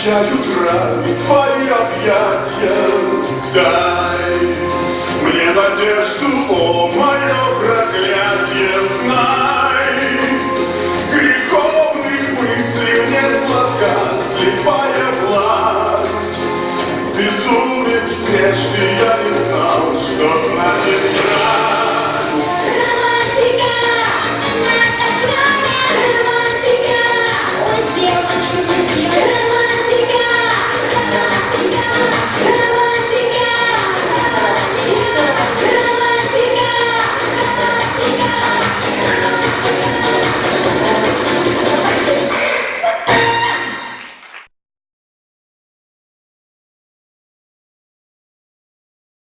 встречают раны твои объятия. Дай мне надежду, о мое проклятие, знай. Греховных мыслей мне сладка слепая власть. Безумец прежде я не знал, что значит страх.